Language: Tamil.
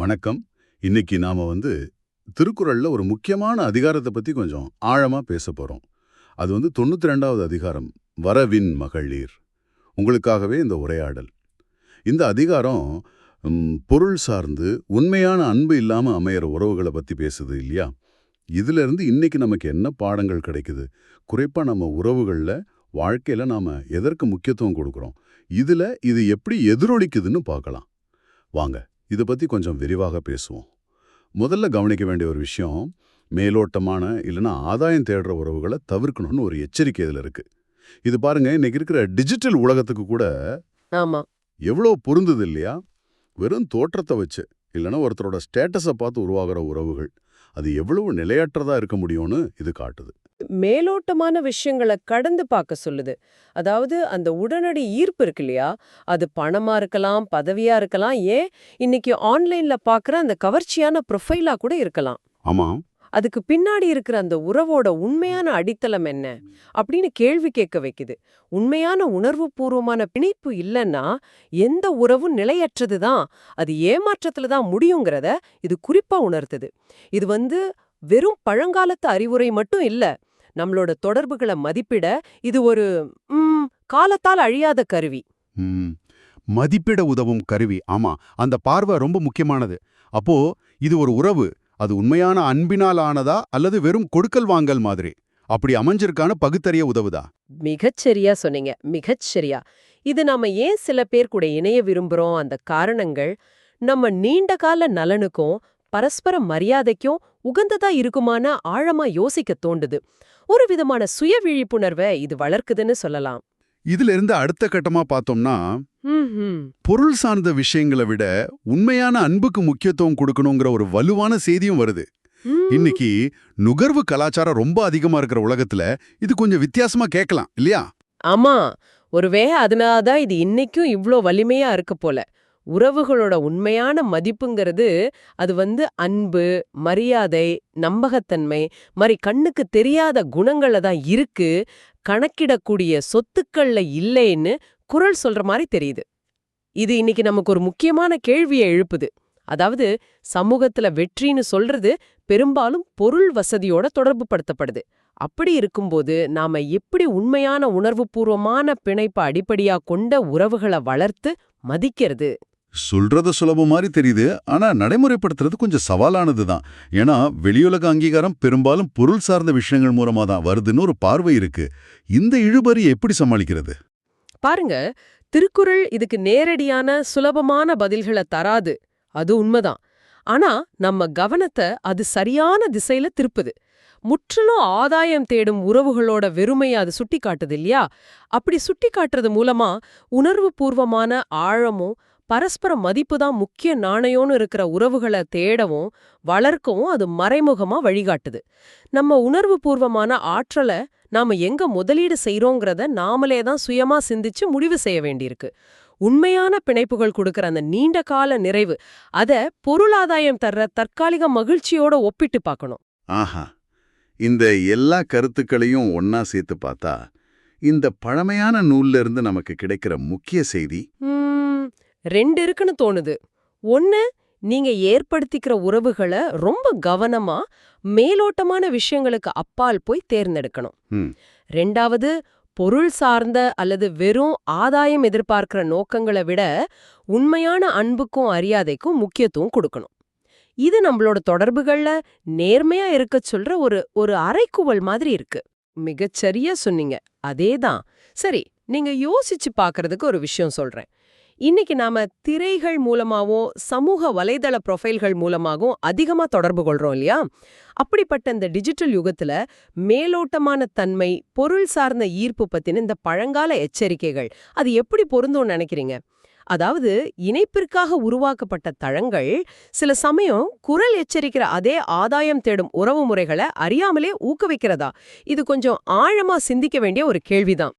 வணக்கம். இன்னைக்கு நாம வந்து திருக்குறள்ல ஒரு முக்கியமான அதிகாரத்தை பத்தி கொஞ்சம் ஆழமா பேச போறோம். அது வந்து தொண்ணூத்தி ரெண்டாவது அதிகாரம் வரவின் மகளிர் உங்களுக்காகவே இந்த உரையாடல். இந்த அதிகாரம் பொருள் சார்ந்து உண்மையான அன்பு இல்லாம அமையிற உறவுகளை பத்தி பேசுது இல்லையா? இதுல இருந்து இன்னைக்கு நமக்கு என்ன பாடங்கள் கிடைக்குது? குறிப்பா நம்ம உறவுகள்ல வாழ்க்கையில நாம எதற்கு முக்கியத்துவம் கொடுக்கறோம்? இதுல இது எப்படி எதிரொலிக்குதுன்னு பார்க்கலாம். வாங்க. இதை பத்தி கொஞ்சம் விரிவாக பேசுவோம். முதல்ல கவனிக்க வேண்டிய ஒரு விஷயம் மேலோட்டமான இல்லைன்னா ஆதாயம் தேடுற உறவுகளை தவிர்க்கணும்னு ஒரு எச்சரிக்கை இதுல இருக்கு. இது பாருங்க இன்னைக்கு இருக்கிற டிஜிட்டல் உலகத்துக்கு கூட ஆமா. எவ்வளோ பொருந்துது இல்லையா? வெறும் தோற்றத்தை வச்சு இல்லைன்னா ஒருத்தரோட ஸ்டேட்டஸை பார்த்து உருவாகிற உறவுகள். அது எவ்வளவு நிலையற்றதா இருக்க முடியும்னு இது காட்டுது. மேலோட்டமான விஷயங்களை கடந்து பார்க்க சொல்லுது. அதாவது அந்த உடனடி ஈர்ப்பு இருக்கு இல்லையா? அது பணமா இருக்கலாம் பதவியா இருக்கலாம் ஏன்? இன்னைக்கு ஆன்லைன்ல பார்க்குற அந்த கவர்ச்சியான ப்ரொஃபைலா கூட இருக்கலாம். ஆமாம் அதுக்கு பின்னாடி இருக்கிற அந்த உறவோட உண்மையான அடித்தளம் என்ன? அப்படின்னு கேள்வி கேட்க வைக்குது. உண்மையான உணர்வுபூர்வமான பிணைப்பு இல்லைன்னா எந்த உறவும் நிலையற்றது தான். அது ஏமாற்றத்துல தான் முடியுங்கிறத இது குறிப்பா உணர்த்துது. இது வந்து வெறும் பழங்காலத்து அறிவுரை மட்டும் இல்ல. நம்மளோட தொடர்புகளை மதிப்பிட இது ஒரு ம், காலத்தால் அழியாத கருவி. மதிப்பிட உதவும் கருவி. ஆமா அந்த பார்வை ரொம்ப முக்கியமானது. அப்போ இது ஒரு உறவு. அது உண்மையான அன்பினால் ஆனதா அல்லது வெறும் கொடுக்கல் வாங்கல் மாதிரி? அப்படி அமைஞ்சிருக்கான பகுத்தறிய உதவுதா? மிகச்சரியா சொன்னீங்க. மிகச்சரியா. இது நாம ஏன் சில பேர் கூட இணைய விரும்புறோம்? அந்த காரணங்கள் நம்ம நீண்ட கால நலனுக்கும் பரஸ்பர மரியாதைக்கும் உகந்ததா இருக்குமான ஆழமா யோசிக்க தோண்டுது ஒரு விதமான சுய விழிப்புணர்வை இது வளர்க்குதுன்னு சொல்லலாம். இதுல இருந்து அடுத்த கட்டமா பார்த்தோம்னா. பொருள் சார்ந்த விஷயங்களை விட உண்மையான அன்புக்கு முக்கியத்துவம் கொடுக்கணுங்கிற ஒரு வலுவான செய்தியும் வருது. இன்னைக்கு நுகர்வு கலாச்சாரம் ரொம்ப அதிகமா இருக்கிற உலகத்துல இது கொஞ்சம் வித்தியாசமா கேட்கலாம் இல்லையா ஆமா ஒருவேளை அதனாலதான் இது இன்னைக்கும் இவ்ளோ வலிமையா இருக்கு போல உறவுகளோட உண்மையான மதிப்புங்கிறது அது வந்து அன்பு மரியாதை நம்பகத்தன்மை மாதிரி கண்ணுக்கு தெரியாத குணங்கள்ல தான் இருக்கு. கணக்கிடக்கூடிய சொத்துக்கள்ல இல்லைன்னு குரல் சொல்ற மாதிரி தெரியுது. இது இன்னைக்கு நமக்கு ஒரு முக்கியமான கேள்வியை எழுப்புது. அதாவது சமூகத்துல வெற்றின்னு சொல்றது பெரும்பாலும் பொருள் வசதியோட தொடர்பு படுத்தப்படுது. அப்படி இருக்கும்போது நாம எப்படி உண்மையான உணர்வுபூர்வமான பிணைப்பை அடிப்படையா கொண்ட உறவுகளை வளர்த்து மதிக்கிறது? சொல்றது சுலபம் மாதிரி தெரியுது. ஆனா நடைமுறைப்படுத்துறது கொஞ்சம் சவாலானது தான் ஏன்னா வெளியுலக அங்கீகாரம் பெரும்பாலும் பொருள் சார்ந்த விஷயங்கள் மூலமா தான் வருதுன்னு ஒரு பார்வை இருக்கு. இந்த இழுபறியை எப்படி சமாளிக்கிறது? பாருங்க திருக்குறள் இதுக்கு நேரடியான சுலபமான பதில்களை தராது. அது உண்மைதான். ஆனா நம்ம கவனத்தை அது சரியான திசையில திருப்புது. முற்றிலும் ஆதாயம் தேடும் உறவுகளோட வெறுமையை அது சுட்டி காட்டுது இல்லையா? அப்படி சுட்டி காட்டுறது மூலமா உணர்வு பூர்வமான ஆழமும் பரஸ்பர மதிப்பு தான் முக்கிய நாணயம்னு இருக்கிற உறவுகளை தேடவும் வளர்க்கவும் அது மறைமுகமா வழிகாட்டுது. நம்ம உணர்வு பூர்வமான ஆற்றலை நாம எங்க முதலீடு செய்றோங்கிறத நாமளே தான் சுயமா சிந்திச்சு முடிவு செய்ய வேண்டியிருக்கு. உண்மையான பிணைப்புகள் கொடுக்கற அந்த நீண்ட கால நிறைவு அத பொருளாதாயம் தர்ற தற்காலிக மகிழ்ச்சியோட ஒப்பிட்டு பார்க்கணும். ஆஹா. இந்த எல்லா கருத்துக்களையும் ஒன்னா சேர்த்து பார்த்தா இந்த பழமையான நூல்ல இருந்து நமக்கு கிடைக்கிற முக்கிய செய்தி ரெண்டு இருக்குன்னு தோணுது. ஒன்னு நீங்க ஏற்படுத்திக்கிற உறவுகளை ரொம்ப கவனமா மேலோட்டமான விஷயங்களுக்கு அப்பால் போய் தேர்ந்தெடுக்கணும். ரெண்டாவது பொருள் சார்ந்த அல்லது வெறும் ஆதாயம் எதிர்பார்க்கிற நோக்கங்களை விட உண்மையான அன்புக்கும் அறியாதைக்கும் முக்கியத்துவம் கொடுக்கணும். இது நம்மளோட தொடர்புகள்ல நேர்மையா இருக்கச் சொல்ற ஒரு ஒரு அறைக்குவல் மாதிரி இருக்கு. மிகச்சரியா சொன்னீங்க. அதேதான். சரி நீங்க யோசிச்சு பார்க்கறதுக்கு ஒரு விஷயம் சொல்றேன். இன்னைக்கு நாம திரைகள் மூலமாவும் சமூக வலைதள ப்ரொஃபைல்கள் மூலமாகவும் அதிகமா தொடர்பு கொள்றோம் இல்லையா? அப்படிப்பட்ட இந்த டிஜிட்டல் யுகத்துல மேலோட்டமான தன்மை பொருள் சார்ந்த ஈர்ப்பு பத்தின இந்த பழங்கால எச்சரிக்கைகள் அது எப்படி பொருந்தும்னு நினைக்கிறீங்க? அதாவது இணைப்பிற்காக உருவாக்கப்பட்ட தளங்கள் சில சமயம் குரல் எச்சரிக்கிற அதே ஆதாயம் தேடும் உறவு முறைகளை அறியாமலே ஊக்குவிக்கிறதா? இது கொஞ்சம் ஆழமா சிந்திக்க வேண்டிய ஒரு கேள்விதான்.